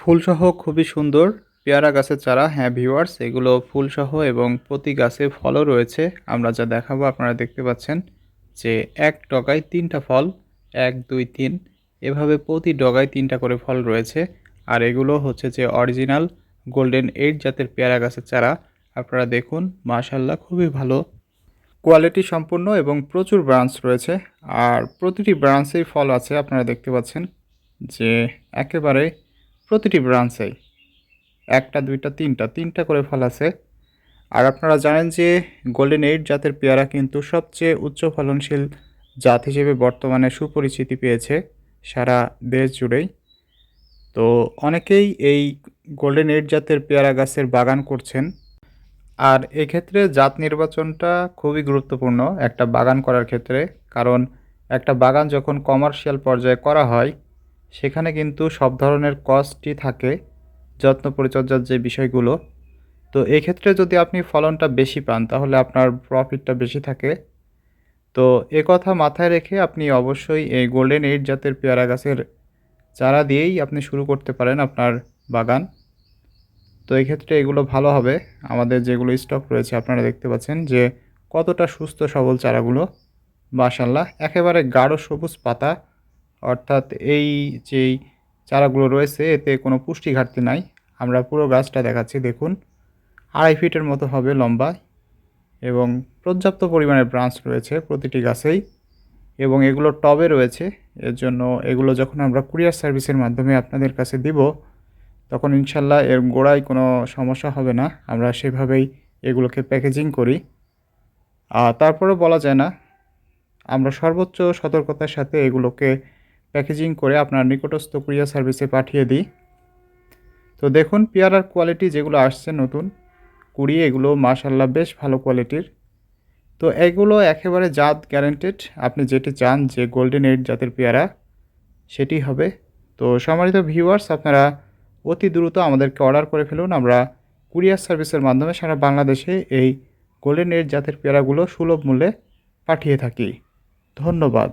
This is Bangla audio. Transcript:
ফুলসহ খুবই সুন্দর, পেয়ারা গাছের চারা হ্যাঁ ভিউয়ার্স এগুলো ফুলসহ এবং প্রতি গাছে ফলও রয়েছে। আমরা যা দেখাবো আপনারা দেখতে পাচ্ছেন যে এক ডগায় তিনটা ফল, এক, দুই, তিন, এভাবে প্রতি ডগায় তিনটা করে ফল রয়েছে। আর এগুলো হচ্ছে যে অরিজিনাল গোল্ডেন এইট জাতের পেয়ারা গাছের চারা। আপনারা দেখুন মাশাল্লাহ খুবই ভালো। কোয়ালিটি সম্পূর্ণ এবং প্রচুর ব্রাঞ্চ রয়েছে। আর প্রতিটি ব্রাঞ্চেই ফল আছে, আপনারা দেখতে পাচ্ছেন যে একেবারে প্রতিটি ব্রাঞ্চেই। একটা, দুইটা, তিনটা তিনটা করে ফল আছে। আর আপনারা জানেন যে গোল্ডেন এইট জাতের পেয়ারা কিন্তু সবচেয়ে উচ্চ ফলনশীল জাত হিসেবে বর্তমানে সুপরিচিতি পেয়েছে সারা দেশ জুড়েই। তো অনেকেই এই গোল্ডেন এইট জাতের পেয়ারা গাছের বাগান করছেন। আর এক্ষেত্রে জাত নির্বাচনটা খুবই গুরুত্বপূর্ণ একটা বাগান করার ক্ষেত্রে। কারণ একটা বাগান যখন কমার্শিয়াল পর্যায়ে করা হয় সেখানে কিন্তু সব ধরনের কস্টই থাকে, যত্ন পরিচর্যার যে বিষয়গুলো। তো এক্ষেত্রে যদি আপনি ফলনটা বেশি পান, তাহলে আপনার প্রফিটটা বেশি থাকে। তো এ কথা মাথায় রেখে আপনি অবশ্যই এই গোল্ডেন এইট জাতের পেয়ারা গাছের চারা দিয়েই আপনি শুরু করতে পারেন আপনার বাগান। তো এই ক্ষেত্রে এগুলো ভালো হবে। আমাদের যেগুলো স্টক রয়েছে, আপনারা দেখতে পাচ্ছেন যে কতটা সুস্থ সবল চারাগুলো। মাশাল্লাহ একেবারে গাঢ় সবুজ পাতা অর্থাৎ এই যেই চারাগুলো রয়েছে, এতে কোনো পুষ্টি ঘাটতি নাই। আমরা পুরো গাছটা দেখাচ্ছি, দেখুন। আড়াই ফিটের মতো হবে লম্বা এবং পর্যাপ্ত পরিমাণে ব্রাঞ্চ রয়েছে প্রতিটি গাছেই এবং এগুলো টবে রয়েছে। এর জন্য এগুলো যখন আমরা কুরিয়ার সার্ভিসের মাধ্যমে আপনাদের কাছে দিব, তখন ইনশাল্লাহ এর গোড়ায় কোনো সমস্যা হবে না। আমরা সেভাবেই এগুলোকে প্যাকেজিং করি। তারপরেও বলা যায় না, আমরা সর্বোচ্চ সতর্কতার সাথে এগুলোকে প্যাকেজিং করে আপনার নিকটস্থ কুরিয়ার সার্ভিসে পাঠিয়ে দিই। তো দেখুন, পেয়ারার কোয়ালিটি যেগুলো আসছে নতুন, কুড়িয়ে এগুলো মাশাল্লাহ বেশ ভালো কোয়ালিটির তো এগুলো একেবারে জাত গ্যারেন্টেড আপনি যেটি চান, যে গোল্ডেন এইট জাতের পেয়ারা, সেটি হবে। তো সম্মানিত ভিউয়ার্স আপনারা অতি দ্রুত আমাদেরকে অর্ডার করে ফেলুন। আমরা কুরিয়ার সার্ভিসের মাধ্যমে সারা বাংলাদেশে এই গোল্ডেন এইট জাতের পেয়ারাগুলো সুলভ মূল্যে পাঠিয়ে থাকি। ধন্যবাদ।